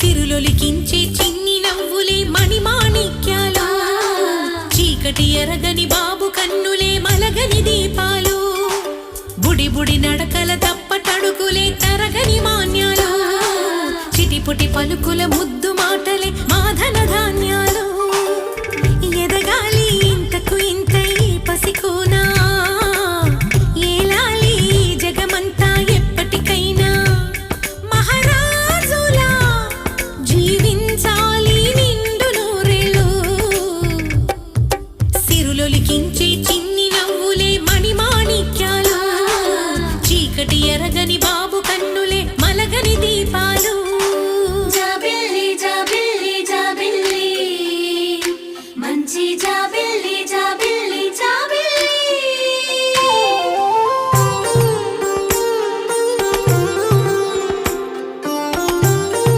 సిరులొలికించే చిన్ని నవ్వులే మణిమాణిక్యాలు. చీకటి ఎరగని బాబు కన్నులే మలగని దీపాలు. బుడి బుడి నడకల తప్పటడుగులే తరగని మాన్యాలు. చిటిపుటి పలుకుల ముద్దు మాటలే చిన్ని నవ్వులే మణిమాణిక్యాలు. చీకటి ఎరగని బా